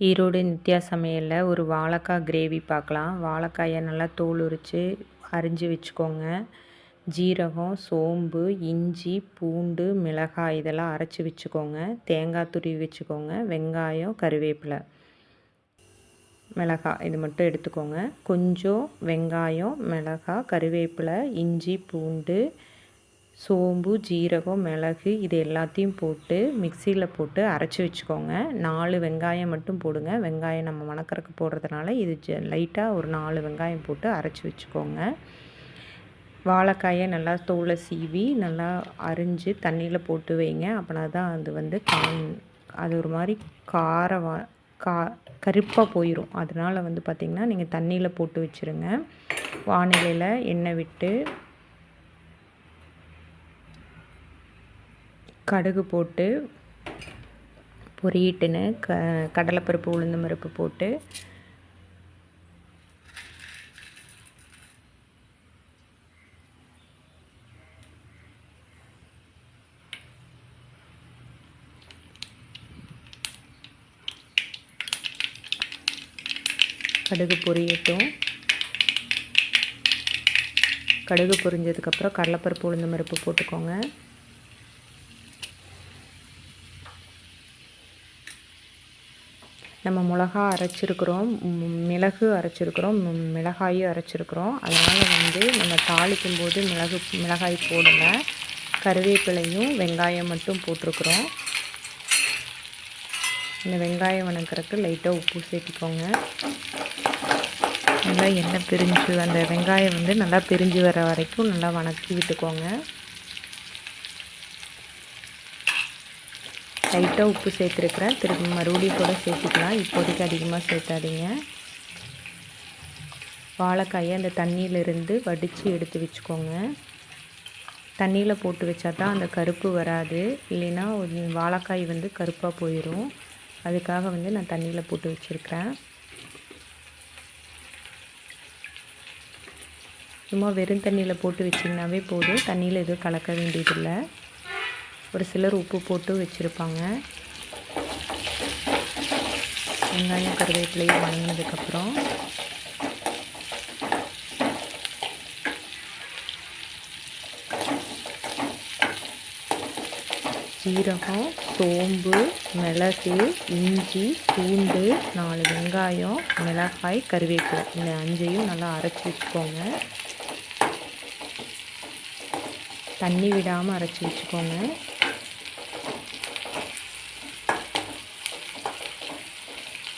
ஈரோடு நித்யா சமையலில் ஒரு வாழைக்காய் கிரேவி பார்க்கலாம் வாழைக்காயை நல்லா தோல் உரித்து அரிஞ்சு வச்சுக்கோங்க. ஜீரகம் சோம்பு இஞ்சி பூண்டு மிளகாய் இதெல்லாம் அரைச்சி வச்சுக்கோங்க. தேங்காய் துருவி வச்சுக்கோங்க. வெங்காயம் கருவேப்பிலை மிளகாய் இது மட்டும் எடுத்துக்கோங்க. கொஞ்சம் வெங்காயம் மிளகாய் கருவேப்பிலை இஞ்சி பூண்டு சோம்பு ஜீரகம் மிளகு இது எல்லாத்தையும் போட்டு மிக்சியில் போட்டு அரைச்சி வச்சுக்கோங்க. நாலு வெங்காயம் மட்டும் போடுங்க. வெங்காயம் நம்ம வணக்கறக்கு போடுறதுனால இது ஜ லைட்டாக ஒரு நாலு வெங்காயம் போட்டு அரைச்சி வச்சுக்கோங்க. வாழைக்காயை நல்லா தோலை சீவி நல்லா அரிஞ்சு தண்ணியில் போட்டு வைங்க. அப்படின்னா தான் அது வந்து கான் அது ஒரு மாதிரி கார வா கா கருப்பாக போயிடும் அதனால் வந்து பார்த்திங்கன்னா நீங்கள் தண்ணியில் போட்டு வச்சுருங்க. வானிலையில் எண்ணெய் விட்டு கடுகு போட்டு பொரியிட்டுன்னு க கடலைப்பருப்பு உளுந்து பருப்பு போட்டு கடுகு பொரியட்டும். கடுகு பொரிஞ்சதுக்கப்புறம் கடலைப்பருப்பு உளுந்து பருப்பு போட்டுக்கோங்க. நம்ம மிளகா அரைச்சிருக்கிறோம் மிளகு அரைச்சிருக்கிறோம் மிளகாயும் அரைச்சிருக்கிறோம். அதனால் வந்து நம்ம தாளிக்கும் போது மிளகு மிளகாய் போடலை. கருவேப்பிலையும் வெங்காயம் மட்டும் போட்டிருக்குறோம். இந்த வெங்காயம் வணக்கிறதுக்கு லைட்டாக உப்பு சேர்த்திக்கோங்க. நல்லா எண்ணெய் பிரிஞ்சு அந்த வெங்காயம் வந்து நல்லா பிரிஞ்சு வர வரைக்கும் நல்லா வணக்கி விட்டுக்கோங்க. லைட்டாக உப்பு சேர்த்துருக்குறேன். திருப்பி மறுபடியும் கூட சேர்த்துக்கலாம். இப்போதைக்கு அதிகமாக சேர்த்தாதீங்க. வாழைக்காயை அந்த தண்ணியிலிருந்து வடித்து எடுத்து வச்சுக்கோங்க. தண்ணியில் போட்டு வச்சா தான் அந்த கருப்பு வராது. இல்லைன்னா வாழைக்காய் வந்து கருப்பாக போயிடும் அதுக்காக வந்து நான் தண்ணியில் போட்டு வச்சுருக்கிறேன். சும்மா வெறும் தண்ணியில் போட்டு வச்சிங்கனாவே போதும். தண்ணியில் எதுவும் கலக்க வேண்டியதில்லை. ஒரு சிலர் உப்பு போட்டு வச்சுருப்பாங்க. வெங்காயம் கருவேப்பிலையும் வணங்கினதுக்கப்புறம். சீரகம் சோம்பு மிளகு இஞ்சி பூண்டு நாலு வெங்காயம் மிளகாய் கருவேப்பிலை. இந்த அஞ்சையும் நல்லா அரைச்சி வச்சுக்கோங்க. தண்ணி விடாமல் அரைச்சி வச்சுக்கோங்க.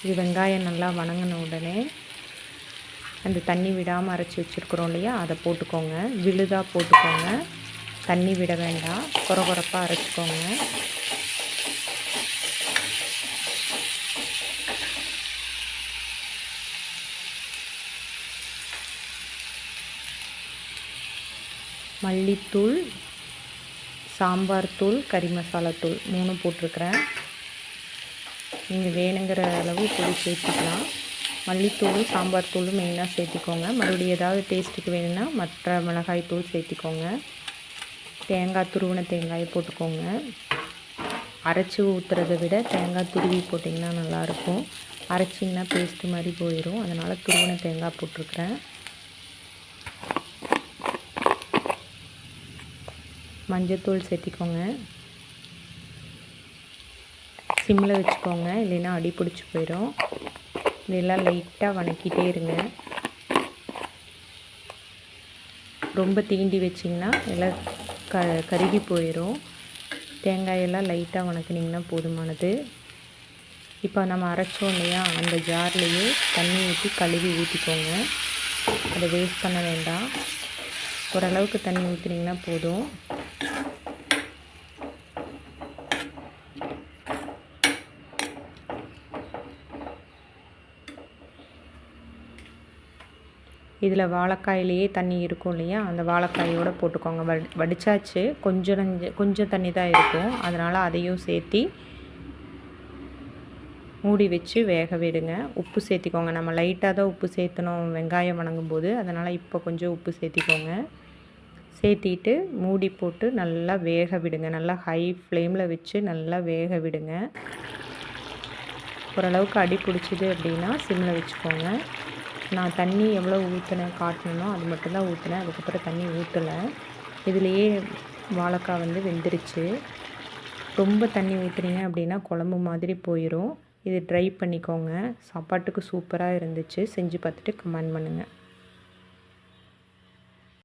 இது வெங்காயம் நல்லா வணங்கின உடனே அந்த தண்ணி விடாமல் அரைச்சி வச்சுருக்குறோம் இல்லையா? அதை போட்டுக்கோங்க. விழுதாக போட்டுக்கோங்க. தண்ணி விட வேண்டாம். குறகுறப்பாக அரைச்சிக்கோங்க. மல்லித்தூள் சாம்பார் தூள் கறி மசாலா தூள் மூணு போட்டிருக்கிறேன். நீங்கள் வேணுங்கிற அளவு புளி சேர்த்துக்கலாம். மல்லித்தூள் சாம்பார் தூளும் மெயினாக சேர்த்திக்கோங்க. மறுபடியும் ஏதாவது டேஸ்ட்டுக்கு வேணும்னா மற்ற மிளகாய் தூள் சேர்த்திக்கோங்க. தேங்காய் துருவின தேங்காயை போட்டுக்கோங்க. அரைச்சி ஊற்றுறதை விட தேங்காய் துருவி போட்டிங்கன்னா நல்லாயிருக்கும். அரைச்சிங்கன்னா பேஸ்ட்டு மாதிரி போயிடும் அதனால் துருவின தேங்காய் போட்டிருக்கிறேன். மஞ்சத்தூள் சேர்த்திக்கோங்க. சிம்மில் வச்சுக்கோங்க இல்லைன்னா அடி பிடிச்சி போயிடும் இதெல்லாம் லைட்டாக வணக்கிட்டே இருங்க. ரொம்ப தீண்டி வச்சிங்கன்னா எல்லாம் க கருகி போயிடும் தேங்காயெல்லாம் லைட்டாக வணக்குனிங்கன்னா போதுமானது. இப்போ நம்ம அரைச்சோம் இல்லையா அந்த ஜார்லேயே தண்ணி ஊற்றி கழுவி ஊற்றிக்கோங்க அதை வேஸ்ட் பண்ண வேண்டாம். ஓரளவுக்கு தண்ணி ஊற்றினீங்கன்னா போதும். இதில் வாழைக்காயிலேயே தண்ணி இருக்கும் இல்லையா? அந்த வாழைக்காயோடு போட்டுக்கோங்க. வடி வடித்தாச்சு கொஞ்சம் கொஞ்சம் தண்ணி தான் இருக்கும். அதனால் அதையும் சேர்த்தி மூடி வச்சு வேக விடுங்க. உப்பு சேர்த்திக்கோங்க. நம்ம லைட்டாக தான் உப்பு சேர்த்தணும் வெங்காயம் வணங்கும் போது அதனால் இப்போ கொஞ்சம் உப்பு சேர்த்திக்கோங்க. சேர்த்திட்டு மூடி போட்டு நல்லா வேக விடுங்க. நல்லா ஹை ஃப்ளேமில் வச்சு நல்லா வேக விடுங்க. ஓரளவுக்கு அடி பிடிச்சிது அப்படின்னா சிம்மில் வச்சுக்கோங்க. நான் தண்ணி எவ்வளோ ஊற்றினேன் காட்டணுமோ அது மட்டும்தான் ஊற்றினேன் அதுக்கப்புறம் தண்ணி ஊற்றலை இதுலேயே வாழைக்காய் வந்து வெந்துருச்சு. ரொம்ப தண்ணி ஊற்றுனீங்க அப்படின்னா குழம்பு மாதிரி போயிடும் இது ட்ரை பண்ணிக்கோங்க. சாப்பாட்டுக்கு சூப்பராக இருந்துச்சு. செஞ்சு பார்த்துட்டு கமெண்ட் பண்ணுங்கள்